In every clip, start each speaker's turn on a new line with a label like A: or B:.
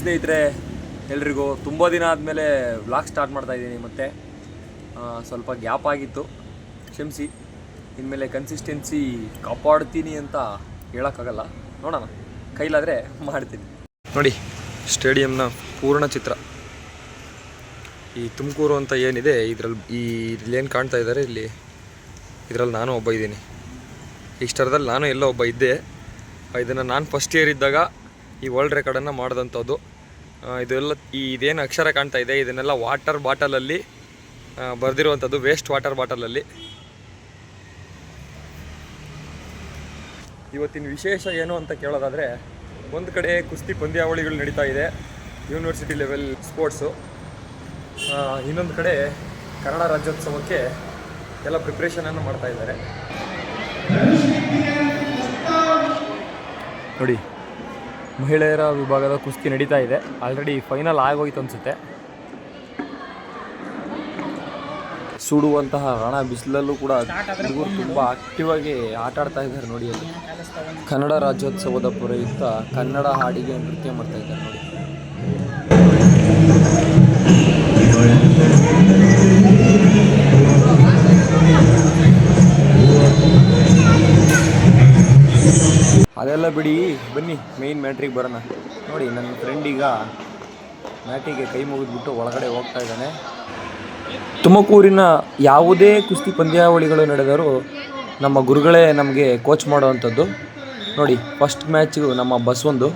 A: ಸ್ನೇಹಿತರೆ, ಎಲ್ರಿಗೂ ತುಂಬ ದಿನ ಆದಮೇಲೆ ವ್ಲಾಗ್ ಸ್ಟಾರ್ಟ್ ಮಾಡ್ತಾ ಇದ್ದೀನಿ ಮತ್ತೆ ಸ್ವಲ್ಪ ಗ್ಯಾಪ್ ಆಗಿತ್ತು. ಕ್ಷಮಿಸಿ, ಇನ್ಮೇಲೆ ಕನ್ಸಿಸ್ಟೆನ್ಸಿ ಕಾಪಾಡ್ತೀನಿ ಅಂತ ಹೇಳೋಕ್ಕಾಗಲ್ಲ. ನೋಡೋಣ, ಕೈಲಾದರೆ ಮಾಡ್ತೀನಿ. ನೋಡಿ, ಸ್ಟೇಡಿಯಂನ ಪೂರ್ಣ ಚಿತ್ರ. ಈ ತುಮಕೂರು ಅಂತ ಏನಿದೆ, ಇದರಲ್ಲಿ, ಈ ಏನು ಕಾಣ್ತಾ ಇದ್ದಾರೆ ಇಲ್ಲಿ? ಇದರಲ್ಲಿ ನಾನು ಒಬ್ಬ ಇದ್ದೀನಿ. ಇಷ್ಟರದಲ್ಲಿ ನಾನು ಎಲ್ಲೋ ಒಬ್ಬ ಇದ್ದೆ. ಇದನ್ನು ನಾನು ಫಸ್ಟ್ ಇಯರ್ ಇದ್ದಾಗ ಈ ವರ್ಲ್ಡ್ ರೆಕಾರ್ಡನ್ನು ಮಾಡಿದಂಥದ್ದು. ಇದೆಲ್ಲ ಈ ಇದೇನು ಅಕ್ಷರ ಕಾಣ್ತಾ ಇದೆ, ಇದನ್ನೆಲ್ಲ ವಾಟರ್ ಬಾಟಲಲ್ಲಿ ಬರೆದಿರುವಂಥದ್ದು ವೇಸ್ಟ್ ವಾಟರ್ ಬಾಟಲಲ್ಲಿ ಇವತ್ತಿನ ವಿಶೇಷ ಏನು ಅಂತ ಕೇಳೋದಾದರೆ, ಒಂದು ಕಡೆ ಕುಸ್ತಿ ಪಂದ್ಯಾವಳಿಗಳು ನಡೀತಾ ಇದೆ ಯೂನಿವರ್ಸಿಟಿ ಲೆವೆಲ್ ಸ್ಪೋರ್ಟ್ಸು ಇನ್ನೊಂದು ಕಡೆ ಕನ್ನಡ ರಾಜ್ಯೋತ್ಸವಕ್ಕೆ ಎಲ್ಲ ಪ್ರಿಪ್ರೇಷನನ್ನು ಮಾಡ್ತಾ ಇದ್ದಾರೆ. ನೋಡಿ ಮಹಿಳೆಯರ ವಿಭಾಗದ ಕುಸ್ತಿ ನಡೀತಾ ಇದೆ. ಆಲ್ರೆಡಿ ಫೈನಲ್ ಆಗೋಯ್ತು ಅನಿಸುತ್ತೆ. ಸುಡುವಂತಹ ರಣ ಬಿಸಿಲಲ್ಲೂ ಕೂಡ ಹುಡುಗರು ತುಂಬ ಆಕ್ಟಿವ್ ಆಗಿ ಆಟ ಆಡ್ತಾ ಇದ್ದಾರೆ ನೋಡಿ ಅಲ್ಲಿ. ಕನ್ನಡ ರಾಜ್ಯೋತ್ಸವದ ಪ್ರಯುಕ್ತ ಕನ್ನಡ ಹಾಡಿಗೆ ನೃತ್ಯ ಮಾಡ್ತಾ ಇದ್ದಾರೆ ನೋಡಿ. ಅದೆಲ್ಲ ಬಿಡಿ. ಬನ್ನಿ ಮೇಯ್ನ್ ಮ್ಯಾಟ್ರಿಗೆ ಬರೋಣ. ನೋಡಿ, ನನ್ನ ಫ್ರೆಂಡ್ ಈಗ ಮ್ಯಾಟಿಗೆ ಕೈ ಮುಗಿದ್ಬಿಟ್ಟು ಒಳಗಡೆ ಹೋಗ್ತಾ ಇದ್ದಾನೆ. ತುಮಕೂರಿನ ಯಾವುದೇ ಕುಸ್ತಿ ಪಂದ್ಯಾವಳಿಗಳು ನಡೆದರೂ ನಮ್ಮ ಗುರುಗಳೇ ನಮಗೆ ಕೋಚ್ ಮಾಡುವಂಥದ್ದು. ನೋಡಿ ಫಸ್ಟ್ ಮ್ಯಾಚಿಗೂ ನಮ್ಮ ಬಸ್ವೊಂದು.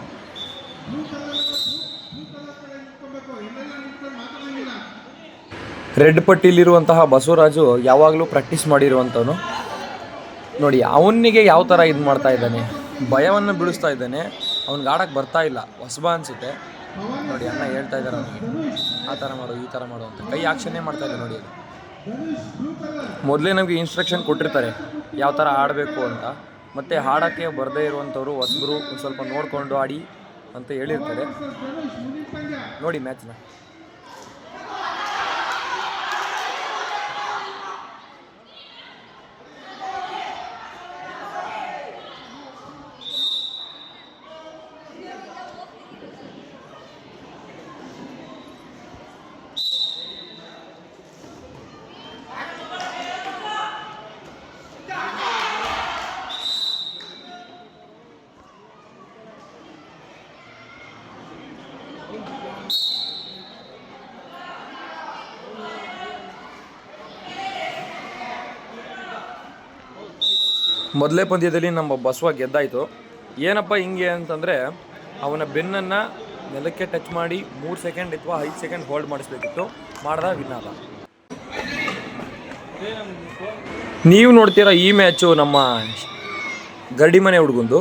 A: ರೆಡ್ ಪಟ್ಟಿಲಿರುವಂತಹ ಬಸವರಾಜು ಯಾವಾಗಲೂ ಪ್ರಾಕ್ಟೀಸ್ ಮಾಡಿರುವಂಥವನು. ನೋಡಿ, ಅವನಿಗೆ ಯಾವ ಥರ ಇದು ಮಾಡ್ತಾ ಇದ್ದಾನೆ? ಭಯವನ್ನು ಬೀಳಿಸ್ತಾ ಇದ್ದಾನೆ. ಅವ್ನಿಗೆ ಆಡೋಕ್ಕೆ ಬರ್ತಾ ಇಲ್ಲ. ಹೊಸಬ ಅನಿಸುತ್ತೆ. ನೋಡಿ, ಅಣ್ಣ ಹೇಳ್ತಾ ಇದ್ದಾರೆ ಅವನಿಗೆ ಆ ಥರ ಮಾಡು, ಈ ಥರ ಮಾಡು ಅಂತ. ಕೈ ಆಕ್ಷನ್ನೇ ಮಾಡ್ತಾ ಇಲ್ಲ ನೋಡಿ ಮೊದಲೇ ನಮಗೆ ಇನ್ಸ್ಟ್ರಕ್ಷನ್ ಕೊಟ್ಟಿರ್ತಾರೆ. ಯಾವ ಥರ ಆಡಬೇಕು ಅಂತ. ಮತ್ತು ಹಾಡೋಕ್ಕೆ ಬರದೇ ಇರುವಂಥವ್ರು, ಹೊಸಬರು ಸ್ವಲ್ಪ ನೋಡಿಕೊಂಡು ಆಡಿ ಅಂತ ಹೇಳಿರ್ತಾರೆ. ನೋಡಿ ಮ್ಯಾಚ್ನ ಮೊದಲೇ ಪಂದ್ಯದಲ್ಲಿ ನಮ್ಮ ಬಸವ ಗೆದ್ದಾಯಿತು. ಏನಪ್ಪ ಹಿಂಗೆ ಅಂತಂದರೆ ಅವನ ಬೆನ್ನನ್ನು ನೆಲಕ್ಕೆ ಟಚ್ ಮಾಡಿ ಮೂರು ಸೆಕೆಂಡ್ ಅಥವಾ ಐದು ಸೆಕೆಂಡ್ ಹೋಲ್ಡ್ ಮಾಡಿಸ್ಬೇಕಿತ್ತು. ಮಾಡ್ದ ವಿನಾದ ನೀವು ನೋಡ್ತೀರಾ ಈ ಮ್ಯಾಚು ನಮ್ಮ ಗರಡಿ ಮನೆ ಹುಡುಗಂದು.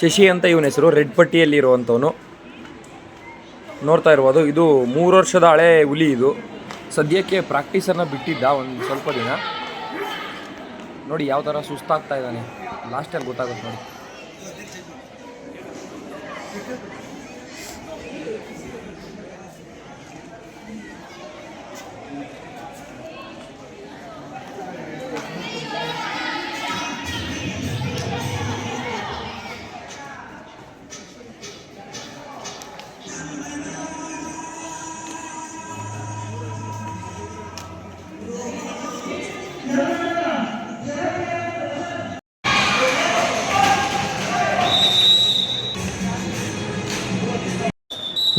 A: ಶಶಿ ಅಂತ ಇವನ ಹೆಸರು ರೆಡ್ ಪಟ್ಟಿಯಲ್ಲಿ ಇರುವಂಥವನು ನೋಡ್ತಾ ಇರ್ಬೋದು, ಇದು ಮೂರು ವರ್ಷದ ಹಳೆ ಹುಲಿ ಇದು. ಸದ್ಯಕ್ಕೆ ಪ್ರಾಕ್ಟೀಸನ್ನು ಬಿಟ್ಟಿದ್ದ ಒಂದು ಸ್ವಲ್ಪ ದಿನ. ನೋಡಿ ಯಾವ ಥರ ಸುಸ್ತಾಗ್ತಾ ಇದ್ದಾನೆ. ಲಾಸ್ಟಲ್ಲಿ ಗೊತ್ತಾಗುತ್ತೆ ನೋಡಿ.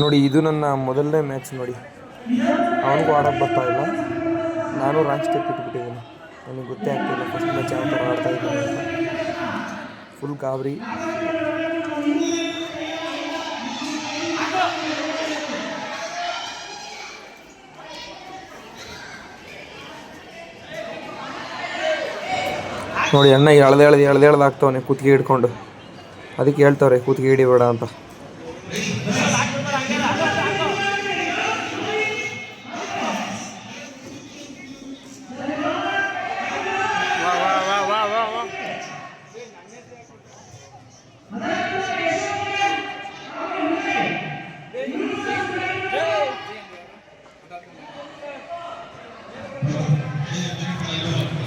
A: ನೋಡಿ, ಇದು ನನ್ನ ಮೊದಲನೇ ಮ್ಯಾಚ್ ನೋಡಿ. ಅವನಿಗೂ ಆಡೋಕ್ಕೆ ಬರ್ತಾ ಇಲ್ಲ. ನಾನು ರಾಂಚ್ ಸ್ಟೆಪ್ ಇಟ್ಬಿಟ್ಟಿದ್ದೀನಿ. ನನಗೆ ಗೊತ್ತೇ ಆಗ್ತಿಲ್ಲ ಫಸ್ಟ್ ಮ್ಯಾಚ್ ಯಾವ ಥರ ಆಡ್ತಾ ಇದ್ದೀನಿ ಫುಲ್ ಗಾಬರಿ. ನೋಡಿ, ಅಣ್ಣ ಎಳ್ದು ಎಳ್ದು ಎಳ್ದು ಎಳ್ದು ಆಗ್ತವನೆ ಕುತ್ತಿಗೆ ಹಿಡ್ಕೊಂಡು. ಅದಕ್ಕೆ ಹೇಳ್ತವ್ರೆ, ಕೂತ್ಗೆ ಹಿಡಿಬೇಡ ಅಂತ.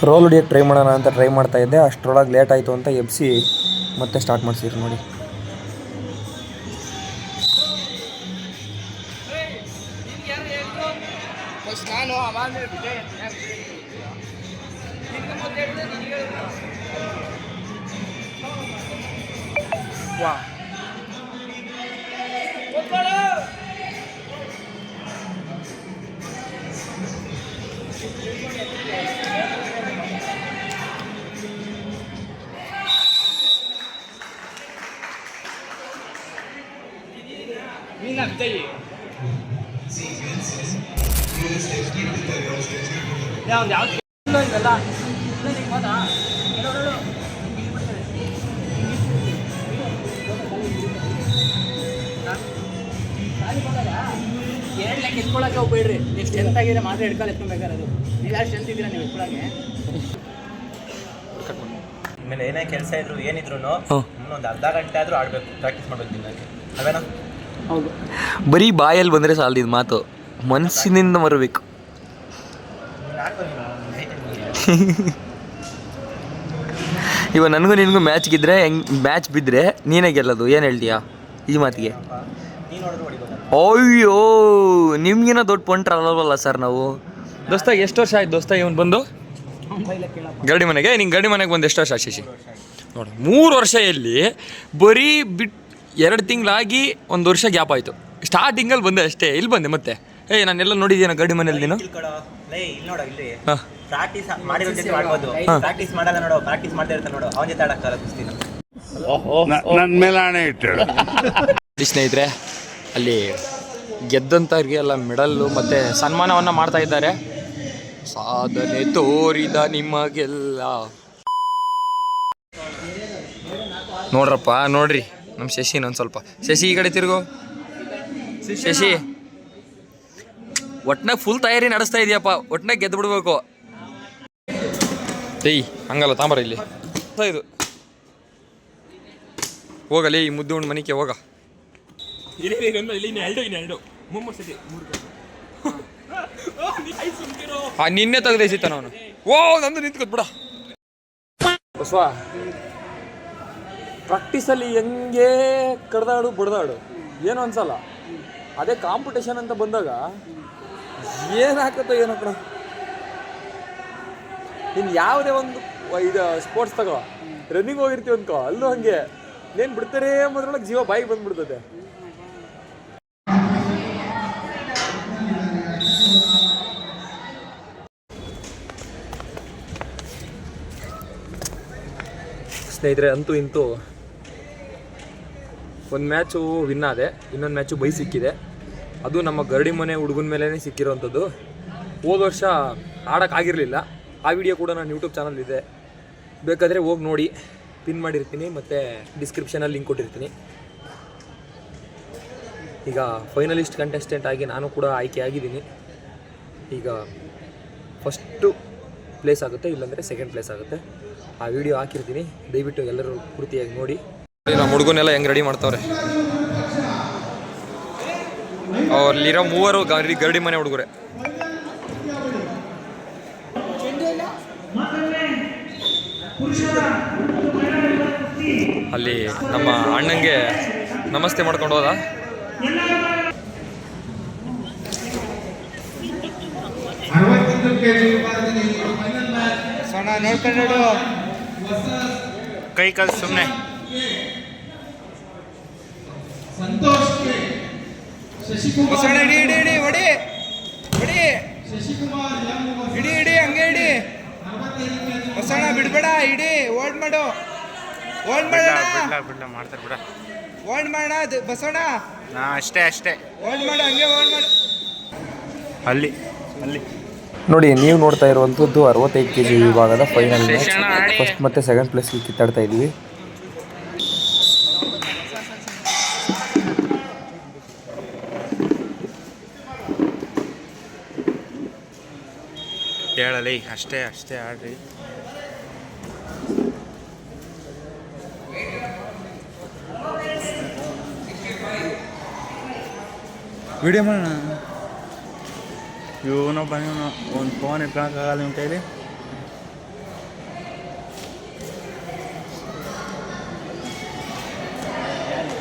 A: ರೋಲ್ ಹೊಡಿಯೋಕ್ಕೆ ಟ್ರೈ ಮಾಡೋಣ ಅಂತ ಟ್ರೈ ಮಾಡ್ತಾ ಇದ್ದೆ. ಅಷ್ಟರೊಳಗೆ ಲೇಟ್ ಆಯಿತು ಅಂತ ಎಬ್ಸಿ ಮತ್ತೆ ಸ್ಟಾರ್ಟ್ ಮಾಡಿಸಿದ್ರು ನೋಡಿ.
B: ಎರಡು ಲೆಕ್ಕ ಎತ್ಕೊಳಕ್ಕೆ ಹೋಗ್ಬೇಡ್ರಿ. ನೀವು ಸ್ಟ್ರೆಂತ್ ಆಗಿದ್ರೆ ಮಾತ್ರ ಹಿಡ್ಕೊಂಡು ಎತ್ಕೊಬೇಕಾರೆ ಅದು. ನೀವು ಯಾರು ಸ್ಟ್ರೆಂತ್ ಇದ್ದೀರಾ ನೀವು ಎತ್ಕೊಳಕ್ಕೆ
C: ಆಮೇಲೆ ಏನೇ ಕೆಲಸ ಇದ್ರು ಏನಿದ್ರು. ಇನ್ನೊಂದು ಅರ್ಧ ಗಂಟೆ ಆದರೂ ಆಡಬೇಕು ಪ್ರಾಕ್ಟೀಸ್ ಮಾಡಬೇಕು ದಿನಕ್ಕೆ. ಅವೇನಾ?
B: ಹೌದು
A: ಬರೀ ಬಾಯಲ್ಲಿ ಬಂದರೆ ಸಾಲದಿದ್ದು ಮಾತು. ಮನಸ್ಸಿನಿಂದ ಬರಬೇಕು ಇವಾಗ ನನಗೂ ನಿನಗೂ ಮ್ಯಾಚ್ ಗಿದ್ರೆ ಹೆಂಗ್ ಮ್ಯಾಚ್ ಬಿದ್ದರೆ ನೀನೇ ಗೆಲ್ಲೋದು, ಏನು ಹೇಳ್ತೀಯಾ? ಈ ಮಾತಿಗೆ. ಅಯ್ಯೋ ನಿಮ್ಗಿನ ದೊಡ್ಡ ಪಂಟ್ರ ಅಲ್ಲವಲ್ಲ ಸರ್ ನಾವು? ದೋಸ್ತ, ಎಷ್ಟು ವರ್ಷ ಆಯ್ತು ದೋಸ್ತ ಇವನು ಬಂದು? ಗಡಿ ಮನೆಗೆ? ನಿಂಗೆ ಗರಡಿ ಮನೆಗೆ ಬಂದು ಎಷ್ಟು ವರ್ಷ ಶಶಿ? ನೋಡಿ, ಮೂರು ವರ್ಷ ಇಲ್ಲಿ ಬರೀ ಬಿಟ್ ಎರಡು ತಿಂಗಳಾಗಿ ಒಂದು ವರ್ಷ ಗ್ಯಾಪ್ ಆಯಿತು. ಸ್ಟಾರ್ಟಿಂಗಲ್ಲಿ ಬಂದೆ ಅಷ್ಟೇ, ಇಲ್ಲಿ ಬಂದೆ ಮತ್ತೆ. ಏಯ್ ನಾನೆಲ್ಲ ನೋಡಿದ್ದೀನ ಗಡಿ ಮನೆಯಲ್ಲಿ ನೀನು?
C: ಇಲ್ಲಿ ನೋಡೋ ಇಲ್ಲಿ.
A: ಹಾಂ.
C: ಪ್ರಾಕ್ಟೀಸ್ ಮಾಡಿರೋ ಜೊತೆ
A: ಮಾಡ್ಬೋದು.
C: ಪ್ರಾಕ್ಟೀಸ್ ಮಾಡಲ್ಲ ನೋಡು ಪ್ರಾಕ್ಟೀಸ್ ಮಾಡ್ತಾ ಇರ್ತಾನೆ ನೋಡು. ಅವನ ಜೊತೆ ಆಡಕ್ಕಾಗಲ್ಲ ಕುಸ್ತಿನ.
D: ನನ್ನ ಮೇಲೆ ಆಣೆ ಇಟ್ಟಳು
A: ಸ್ನೇಹಿತರೆ ಅಲ್ಲಿ ಗೆದ್ದಂಥವ್ರಿಗೆ ಎಲ್ಲ ಮೆಡಲ್ಲು ಮತ್ತು ಸನ್ಮಾನವನ್ನು ಮಾಡ್ತಾ ಇದ್ದಾರೆ. ಸಾಧನೆ ತೋರಿದ ನಿಮಗೆಲ್ಲ. ನೋಡ್ರಪ್ಪ ನೋಡ್ರಿ. ನಮ್ಮ ಶಶಿ ಒಂದು ಸ್ವಲ್ಪ. ಶಶಿ ಈ ಕಡೆ ತಿರುಗು. ಶಶಿ. ಒಟ್ನಾಗ ಫುಲ್ ತಯಾರಿ ನಡೆಸ್ತಾ ಇದೆಯಪ್ಪ. ಒಟ್ನಾಗ ಗೆದ್ದು ಬಿಡ್ಬೇಕು. ಏಯ್ ಹಂಗಲ್ಲ ತಾಂಬರ ಇಲ್ಲಿ. ಇದು. ಹೋಗಲಿ ಈ ಮುದ್ದು ಉಂಡು ಮನೆಗೆ ಹೋಗ. ಆ ನಿನ್ನೆ ತೆಗ್ದೈಸಿತ್ತ ಅವನು ಓ ನಂದು ನಿಂತ್ಕೊತ್ ಬಿಡ. ಬಸವ ಪ್ರಾಕ್ಟೀಸಲ್ಲಿ ಹೆಂಗೆ ಕಡ್ದಾಡು ಬಡ್ದಾಡು? ಏನು ಅನ್ಸಲ್ಲ. ಅದೇ ಕಾಂಪಿಟೇಷನ್ ಅಂತ ಬಂದಾಗ ಏನು ಏನೋ ಕಣ. ನೀನು ಯಾವುದೇ ಒಂದು ಇದು ಸ್ಪೋರ್ಟ್ಸ್ ತಗೋ ರನ್ನಿಂಗ್ ಹೋಗಿರ್ತೀವಿ ಅನ್ಕೋ, ಅಲ್ಲೂ ಹಂಗೆ. ನೇನು ಬಿಡ್ತಾರೆ ಅನ್ನೋದ್ರೊಳಗೆ ಜೀವ ಬಾಯಿಗೆ ಬಂದ್ಬಿಡ್ತದೆ. ಸ್ನೇಹಿತರೆ, ಅಂತೂ ಇಂತೂ ಒಂದು ಮ್ಯಾಚು ವಿನ್ ಆದೆ, ಇನ್ನೊಂದು ಮ್ಯಾಚು ಬೈ ಸಿಕ್ಕಿದೆ. ಅದು ನಮ್ಮ ಗರಡಿ ಮನೆ ಹುಡುಗನ ಮೇಲೇ ಸಿಕ್ಕಿರೋವಂಥದ್ದು ಹೋದ ವರ್ಷ ಆಡೋಕ್ಕಾಗಿರಲಿಲ್ಲ ಆ ವಿಡಿಯೋ ಕೂಡ ನಾನು ಯೂಟ್ಯೂಬ್ ಚಾನಲ್ ಇದೆ. ಬೇಕಾದರೆ ಹೋಗಿ ನೋಡಿ. ಪಿನ್ ಮಾಡಿರ್ತೀನಿ ಮತ್ತು ಡಿಸ್ಕ್ರಿಪ್ಷನಲ್ಲಿ ಲಿಂಕ್ ಕೊಟ್ಟಿರ್ತೀನಿ. ಈಗ ಫೈನಲಿಸ್ಟ್ ಕಂಟೆಸ್ಟೆಂಟ್ ಆಗಿ ನಾನು ಕೂಡ ಆಯ್ಕೆ ಆಗಿದ್ದೀನಿ. ಈಗ ಫಸ್ಟು ಪ್ಲೇಸ್ ಆಗುತ್ತೆ, ಇಲ್ಲಾಂದರೆ ಸೆಕೆಂಡ್ ಪ್ಲೇಸ್ ಆಗುತ್ತೆ. ಆ ವಿಡಿಯೋ ಹಾಕಿರ್ತೀನಿ. ದಯವಿಟ್ಟು ಎಲ್ಲರೂ ಪೂರ್ತಿಯಾಗಿ ನೋಡಿ. ನಮ್ಮ ಹುಡುಗನೆಲ್ಲ ಹೆಂಗೆ ರೆಡಿ ಮಾಡ್ತಾವ್ರೆ? ಅವ್ರಲ್ಲಿರೋ ಮೂವರು ಗರಡಿ ಗರಡಿ ಮನೆ ಹುಡುಗರೆ. ಅಲ್ಲಿ ನಮ್ಮ ಅಣ್ಣಂಗೆ ನಮಸ್ತೆ ಮಾಡ್ಕೊಂಡು ಹೋದ.
D: ಕೈ ಕಾಲು ಸುಮ್ಮನೆ ಇಡಿ ಇಡಿ ಇಡಿ ಹೊಡಿ ಹೊಡಿ ಇಡಿ ಇಡಿ ಹಂಗೆ ಇಡಿ ಹೊಸಣ ಬಿಡ್ಬೇಡ ಇಡಿ ಓಲ್ಡ್ ಮಾಡು. ಓಲ್ಡ್ ಮಾಡೋಣ.
E: ಬಿಡ್ಲ ಮಾಡ್ತಾರೆ ಬಿಡ.
D: ಓಲ್ಡ್ ಮಾಡೋಣ ಬಸವಣ್ಣ.
E: ನಾ ಅಷ್ಟೇ ಅಷ್ಟೇ.
D: ಓಲ್ಡ್ ಮಾಡು ಹಂಗೆ ಓಲ್ಡ್ ಮಾಡು.
E: ಅಲ್ಲಿ ಅಲ್ಲಿ.
A: ನೋಡಿ ನೀವು ನೋಡ್ತಾ ಇರುವಂಥದ್ದು ಅರವತ್ತೈದು ಕೆ ಜಿ ವಿಭಾಗದ ಫೈನಲ್ ಮ್ಯಾಚ್ ಫಸ್ಟ್ ಮತ್ತು ಸೆಕೆಂಡ್ ಪ್ಲೇಸ್ ಕಿತ್ತಾಡ್ತಾ ಇದ್ದೀವಿ.
E: ಹೇಳಲಿ ಅಷ್ಟೇ ಅಷ್ಟೇ ಆಡ್ರಿ. ವಿಡಿಯೋ ಮಾಡೋಣ? ಇವನೋ ಬನ್ನಿ ಒಂದು ಫೋನ್ ಇಟ್ಕೊಳಕ್ಕಾಗಲ್ಲ ನಿಮ್ಮ ಕೈಲಿ?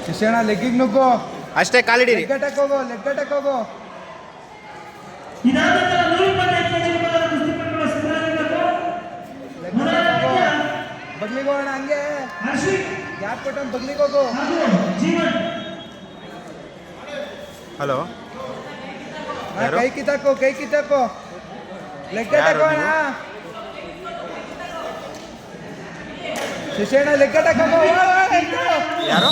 D: ಕಿಶಣ ಲೆಗ್ಗಿಗೆ ನುಗ್ಗು.
E: ಅಷ್ಟೇ ಕಾಲಿಡಿರಿ.
D: ಲೆಗ್ಗಟಕ್ಕೆ ಹೋಗೋ ಲೆಗ್ಗಟಕ್ಕೆ ಹೋಗು. ಬಗ್ಲಿಗೆ ಹೋಗೋಣ ಹಂಗೆ ಗ್ಯಾಪ್ ಕೊಟ್ಟು ಬಗ್ಲಿಗೆ ಹೋಗು
E: ಹಲೋ?
D: ಕೈ ಕಿತ್ತಾಕು ಕೈ ಕಿತ್ತಾಕು. ಲೆಕ್ಕ ತಕೋಣ ಶಿಶೇಣ ಲೆಕ್ಕ ತಕೋ
E: ಯಾರು?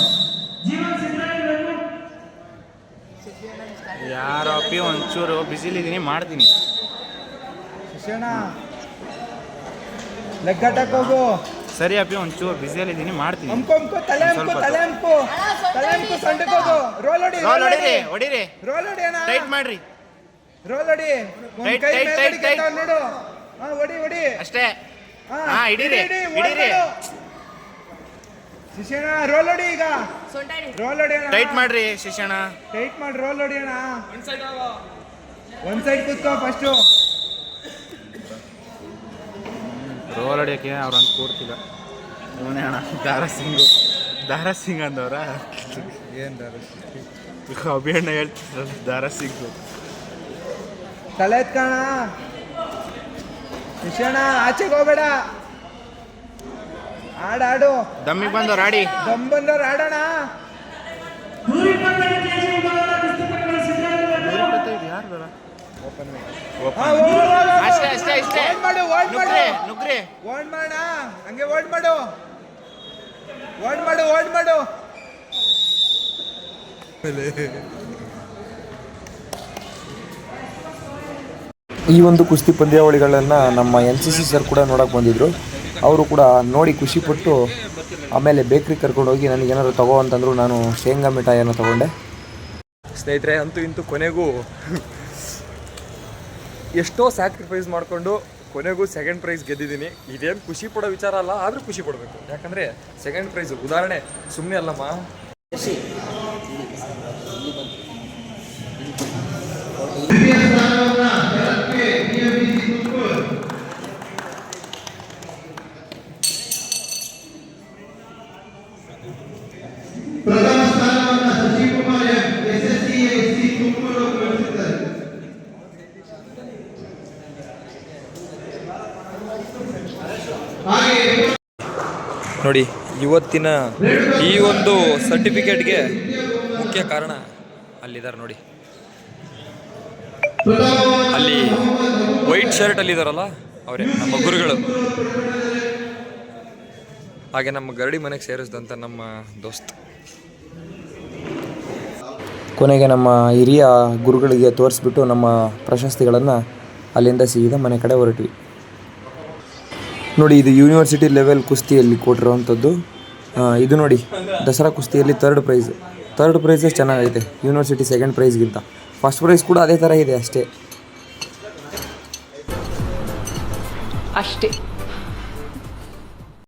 E: ಯಾರೋ ಅಪ್ಪಿ ಒಂಚೂರು ಬಿಸಿಲಿದ್ದೀನಿ ಮಾಡ್ತೀನಿ.
D: ಶಿಶೇಣ ಲೆಕ್ಕ ತಗೋಗು.
E: ಸರಿ ಅಪ್ಪಿ ಒಂಚೂರು ಬಿಸಿಯಲ್ಲಿದ್ದೀನಿ ಮಾಡ್ತೀನಿ.
D: ಹಂಕು ಹಂಕು ತಲೆ ಹಂಕು ತಲೆ ಹಂಕು ತಲೆ ಹಂಕು ಸೊಂಟಕ್ಕೆ ರೋಲ್ ಹೊಡಿ
E: ರೋಲ್ ಹೊಡೀರಿ ಹೊಡಿರಿ.
D: ರೋಲ್ ಹೊಡಿ ಅಣ್ಣ.
E: ಟೈಟ್ ಮಾಡ್ರಿ.
D: ರೋಲ್ ಹೊಡಿ. ಒಂದ್ ಕೈ ಟೈಟ್
E: tight,
D: ಹೊಡಿ ನೋಡು. ಹಾ ಹೊಡಿ ಹೊಡಿ.
E: ಅಷ್ಟೇ.
D: ಹಾ
E: ಹಿಡೀರಿ, ಹಿಡೀರಿ.
D: ಓಡ್ ಮಾಡು. ಶಿಶೇಣ ರೋಲ್ ಹೊಡಿ ಈಗ. ರೋಲ್ ಹೊಡಿ ಅಣ್ಣ.
E: ಟೈಟ್ ಮಾಡ್ರಿ ಶಿಕ್ಷಣ
D: ಟೈಟ್ ಮಾಡಿ ರೋಲ್ ಹೊಡಿ ಅಣ್ಣ. ಒಂದ್ ಸೈಡ್ ಕೂತ್ಕೋ ಫಸ್ಟು
E: ರೋಲ್ ಹೊಡಿಯೋಕೆ ಅವ್ರು ಹಂಗೆ ಕೂರ್ತಿಲ್ಲ. ಇವನೇ ಅಣ್ಣ ದಾರಾ ಸಿಂಗು. ದಾರಾ ಸಿಂಗ್ ಅಂದವ್ರ?
D: ಸಿಂಗ್?
E: ಅಭಿಯಣ್ಣ ಹೇಳ್ತಿದ್ರಲ್ಲ ದಾರಾ ಸಿಂಗ್.
D: ತಲೆ ಎತ್ಕಣ ವಿಷಣ ಆಚೆಗೆ ಹೋಗ್ಬೇಡ. ಆಡಾಡು ಆಡು.
E: ದಮ್ಮಿಗೆ ಬಂದವ್ರು ಆಡಿ.
D: ದಮ್ ಬಂದವ್ರು ಆಡೋಣ.
E: ಅಷ್ಟೇ ಅಷ್ಟೇ ಅಷ್ಟೇ.
D: ಮಾಡು ಓಡ್ ಮಾಡು.
E: ನುಗ್ರಿ ನುಗ್ರಿ
D: ಓಡ್ ಮಾಡ ಹಂಗೆ ಓಡ್ ಮಾಡು. ಓಡ್ ಮಾಡು ಓಡ್ ಮಾಡು.
A: ಈ ಒಂದು ಕುಸ್ತಿ ಪಂದ್ಯಾವಳಿಗಳನ್ನು ನಮ್ಮ ಎನ್ ಸಿ ಸಿ ಸರ್ ಕೂಡ ನೋಡೋಕೆ ಬಂದಿದ್ದರು ಅವರು ಕೂಡ ನೋಡಿ ಖುಷಿಪಟ್ಟು ಆಮೇಲೆ ಬೇಕ್ರಿ ಕರ್ಕೊಂಡು ಹೋಗಿ ನನಗೇನಾದ್ರು ತಗೋ ಅಂತಂದ್ರು ನಾನು ಶೇಂಗಾ ಮಿಠಾಯಿಯನ್ನು ತಗೊಂಡೆ. ಸ್ನೇಹಿತರೆ ಅಂತೂ ಇಂತೂ ಕೊನೆಗೂ ಎಷ್ಟೋ ಸ್ಯಾಕ್ರಿಫೈಸ್ ಮಾಡಿಕೊಂಡು ಕೊನೆಗೂ ಸೆಕೆಂಡ್ ಪ್ರೈಸ್ ಗೆದ್ದಿದ್ದೀನಿ. ಇದೇನು ಖುಷಿ ಪಡೋ ವಿಚಾರ ಅಲ್ಲ, ಆದರೂ ಖುಷಿ ಪಡಬೇಕು. ಯಾಕಂದರೆ ಸೆಕೆಂಡ್ ಪ್ರೈಸ್ ಉದಾಹರಣೆ ಸುಮ್ಮನೆ ಅಲ್ಲಮ್ಮ. ನೋಡಿ, ಇವತ್ತಿನ ಈ ಒಂದು ಸರ್ಟಿಫಿಕೇಟ್ಗೆ ಮುಖ್ಯ ಕಾರಣ ಅಲ್ಲಿದ್ದಾರೆ ನೋಡಿ. ಅಲ್ಲಿ ವೈಟ್ ಶರ್ಟ್ ಅಲ್ಲಿದ್ದಾರಲ್ಲ ಅವರೇ, ನಮ್ಮ ಗುರುಗಳು. ಹಾಗೆ ನಮ್ಮ ಗರಡಿ ಮನೆಗೆ ಸೇರಿಸಿದಂತ ನಮ್ಮ ದೋಸ್ತ್. ಕೊನೆಗೆ ನಮ್ಮ ಹಿರಿಯ ಗುರುಗಳಿಗೆ ತೋರಿಸ್ಬಿಟ್ಟು ನಮ್ಮ ಪ್ರಶಸ್ತಿಗಳನ್ನು ಅಲ್ಲಿಂದ ಸೀದಾ ಮನೆ ಕಡೆ ಹೊರಟ್ವಿ. ನೋಡಿ, ಇದು ಯೂನಿವರ್ಸಿಟಿ ಲೆವೆಲ್ ಕುಸ್ತಿಯಲ್ಲಿ ಕೊಟ್ಟಿರೋವಂಥದ್ದು. ಇದು ನೋಡಿ, ದಸರಾ ಕುಸ್ತಿಯಲ್ಲಿ ಥರ್ಡ್ ಪ್ರೈಸ್ ತರ್ಡ್ ಪ್ರೈಸೇ ಚೆನ್ನಾಗೈತೆ ಯೂನಿವರ್ಸಿಟಿ ಸೆಕೆಂಡ್ ಪ್ರೈಸ್ಗಿಂತ ಫಸ್ಟ್ ಪ್ರೈಸ್ ಕೂಡ ಅದೇ ಥರ ಇದೆ ಅಷ್ಟೇ.
B: ಅಷ್ಟೇ.